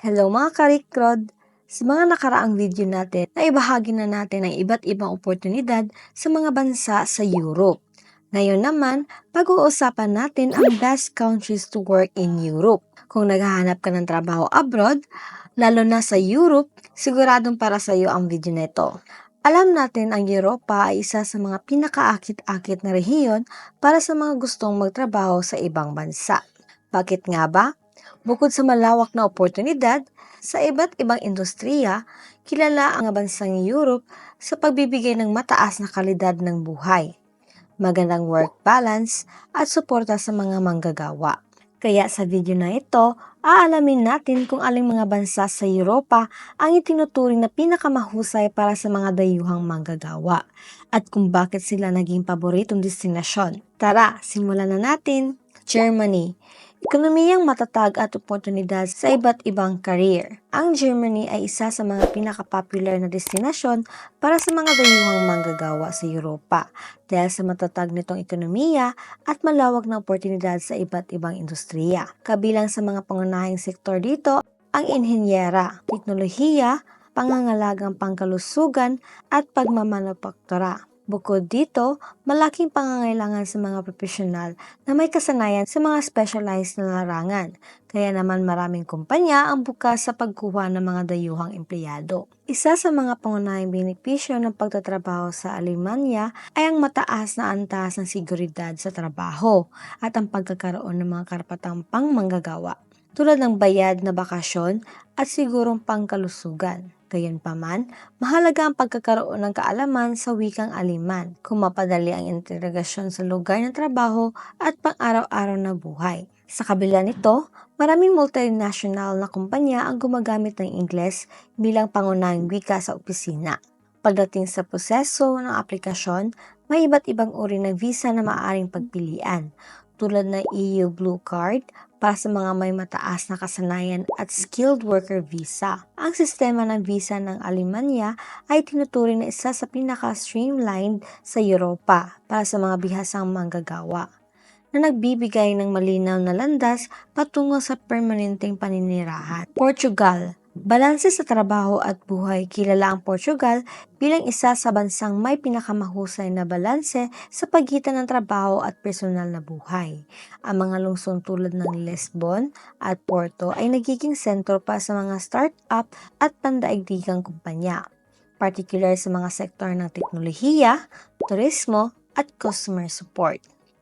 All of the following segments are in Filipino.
Hello mga karikrod! Sa mga nakaraang video natin, naibahagi na natin ang iba't ibang oportunidad sa mga bansa sa Europe. Ngayon naman, pag-uusapan natin ang best countries to work in Europe. Kung naghahanap ka ng trabaho abroad, lalo na sa Europe, siguradong para sa iyo ang video na ito. Alam natin ang Europa ay isa sa mga pinakaakit-akit na rehiyon para sa mga gustong magtrabaho sa ibang bansa. Bakit nga ba? Bukod sa malawak na oportunidad, sa iba't ibang industriya, kilala ang bansang Europe sa pagbibigay ng mataas na kalidad ng buhay, magandang work balance, at suporta sa mga manggagawa. Kaya sa video na ito, aalamin natin kung aling mga bansa sa Europa ang itinuturing na pinakamahusay para sa mga dayuhang manggagawa at kung bakit sila naging paboritong destinasyon. Tara, simulan na natin! Germany Ekonomiyang matatag at oportunidad sa iba't ibang career. Ang Germany ay isa sa mga pinaka-popular na destinasyon para sa mga dayuhang manggagawa sa Europa dahil sa matatag nitong ekonomiya at malawak na oportunidad sa iba't ibang industriya. Kabilang sa mga pangunahing sektor dito ang inhenyera, teknolohiya, pangangalagang pangkalusugan at pagmamanupaktura. Bukod dito, malaking pangangailangan sa mga profesional na may kasanayan sa mga specialized na larangan. Kaya naman maraming kumpanya ang bukas sa pagkuha ng mga dayuhang empleyado. Isa sa mga pangunahing benepisyo ng pagtatrabaho sa Alemanya ay ang mataas na antas ng seguridad sa trabaho at ang pagkakaroon ng mga karapatang pangmanggagawa tulad ng bayad na bakasyon at sigurong pangkalusugan. Gayunpaman, mahalaga ang pagkakaroon ng kaalaman sa wikang Aleman kung mapadali ang integrasyon sa lugar ng trabaho at pang-araw-araw na buhay. Sa kabila nito, maraming multinational na kumpanya ang gumagamit ng Ingles bilang pangunahing wika sa opisina. Pagdating sa proseso ng aplikasyon, may iba't ibang uri ng visa na maaaring pagpilian, tulad ng EU Blue Card, para sa mga may mataas na kasanayan at skilled worker visa. Ang sistema ng visa ng Alemanya ay tinuturing na isa sa pinaka-streamlined sa Europa para sa mga bihasang manggagawa na nagbibigay ng malinaw na landas patungo sa permanenteng paninirahan. Portugal Balanse sa trabaho at buhay, kilala ang Portugal bilang isa sa bansang may pinakamahusay na balanse sa pagitan ng trabaho at personal na buhay. Ang mga lungsong tulad ng Lisbon at Porto ay nagiging sentro pa sa mga start-up at pandaigdigang kumpanya, particular sa mga sektor ng teknolohiya, turismo at customer support.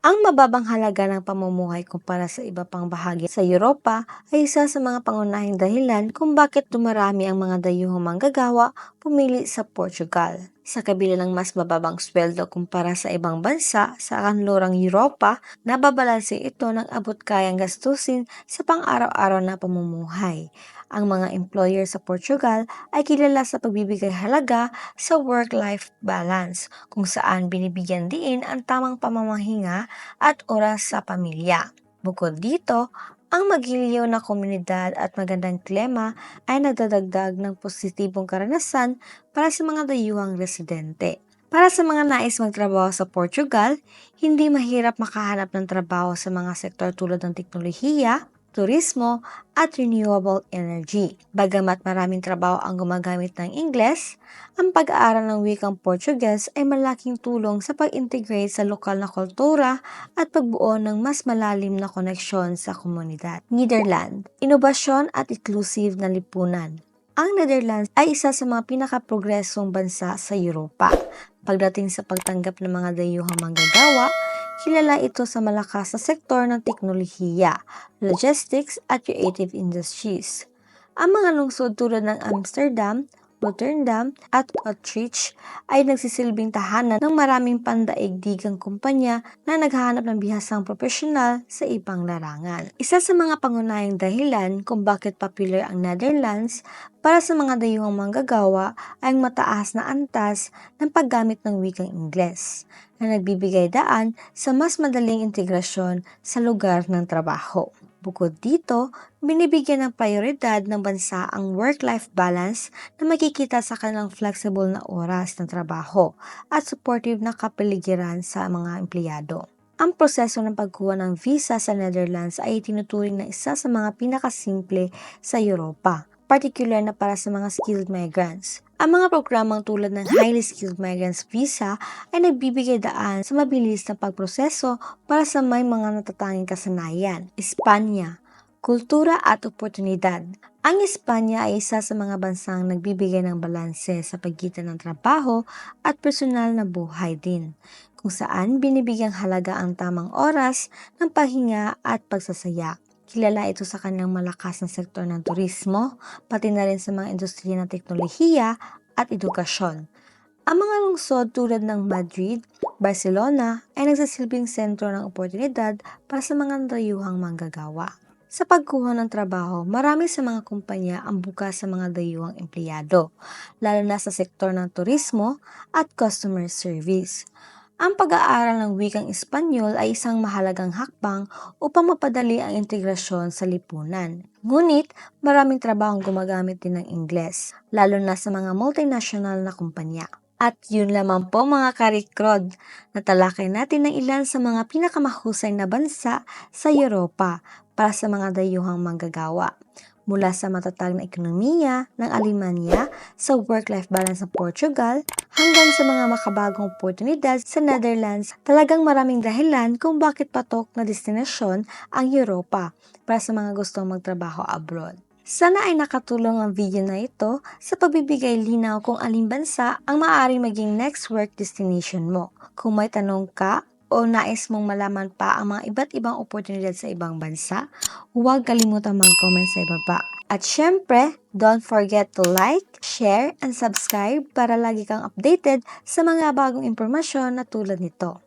Ang mababang halaga ng pamumuhay kumpara sa iba pang bahagi sa Europa ay isa sa mga pangunahing dahilan kung bakit dumarami ang mga dayuhang manggagawa pumili sa Portugal. Sa kabila ng mas mababang sweldo kumpara sa ibang bansa sa kanlurang Europa, nababalanse ito ng abot kayang gastusin sa pang-araw-araw na pamumuhay. Ang mga employer sa Portugal ay kilala sa pagbibigay halaga sa work-life balance kung saan binibigyan diin ang tamang pamamahinga at oras sa pamilya. Bukod dito, ang magiliw na komunidad at magandang klima ay nagdadagdag ng positibong karanasan para sa mga dayuhang residente. Para sa mga nais magtrabaho sa Portugal, hindi mahirap makahanap ng trabaho sa mga sektor tulad ng teknolohiya, turismo, at renewable energy. Bagamat maraming trabaho ang gumagamit ng Ingles, ang pag-aaral ng wikang Portuguese ay malaking tulong sa pag-integrate sa lokal na kultura at pagbuo ng mas malalim na koneksyon sa komunidad. Netherlands, inobasyon at inclusive na lipunan. Ang Netherlands ay isa sa mga pinakaprogresong bansa sa Europa. Pagdating sa pagtanggap ng mga dayuhang manggagawa, Kilala ito sa malakas na sektor ng teknolohiya, logistics at creative industries. Ang mga lungsod tulad ng Amsterdam, Rotterdam at Utrecht ay nagsisilbing tahanan ng maraming pandaigdigang kumpanya na naghahanap ng bihasang profesional sa ibang larangan. Isa sa mga pangunahing dahilan kung bakit popular ang Netherlands para sa mga dayuhang manggagawa ay ang mataas na antas ng paggamit ng wikang Ingles na nagbibigay daan sa mas madaling integrasyon sa lugar ng trabaho. Bukod dito, binibigyan ng prioridad ng bansa ang work-life balance na makikita sa kanilang flexible na oras ng trabaho at supportive na kapaligiran sa mga empleyado. Ang proseso ng pagkuha ng visa sa Netherlands ay tinuturing na isa sa mga pinakasimple sa Europa, particular na para sa mga skilled migrants. Ang mga programang tulad ng Highly Skilled Migrants Visa ay nagbibigay daan sa mabilis na pagproseso para sa may mga natatanging kasanayan. Espanya, kultura at oportunidad. Ang Espanya ay isa sa mga bansang nagbibigay ng balanse sa pagitan ng trabaho at personal na buhay din, kung saan binibigyang halaga ang tamang oras ng pahinga at pagsasaya. Kilala ito sa kanyang malakas na sektor ng turismo, pati na rin sa mga industriya ng teknolohiya at edukasyon. Ang mga lungsod tulad ng Madrid, Barcelona ay nagsasilbing sentro ng oportunidad para sa mga dayuhang manggagawa. Sa pagkuha ng trabaho, marami sa mga kumpanya ang bukas sa mga dayuhang empleyado, lalo na sa sektor ng turismo at customer service. Ang pag-aaral ng wikang Espanyol ay isang mahalagang hakbang upang mapadali ang integrasyon sa lipunan. Ngunit, maraming trabahong gumagamit din ng Ingles, lalo na sa mga multinational na kumpanya. At yun lamang po mga karikrod, natalakay natin ng ilan sa mga pinakamahusay na bansa sa Europa para sa mga dayuhang manggagawa. Mula sa matatag na ekonomiya ng Alemanya, sa work-life balance ng Portugal, hanggang sa mga makabagong oportunidad sa Netherlands, talagang maraming dahilan kung bakit patok na destinasyon ang Europa para sa mga gustong magtrabaho abroad. Sana ay nakatulong ang video na ito sa pagbibigay linaw kung alin bansa ang maaaring maging next work destination mo. Kung may tanong ka o nais mong malaman pa ang mga iba't ibang oportunidad sa ibang bansa, huwag kalimutang mag-comment sa ibaba. At syempre, don't forget to like, share, and subscribe para lagi kang updated sa mga bagong impormasyon na tulad nito.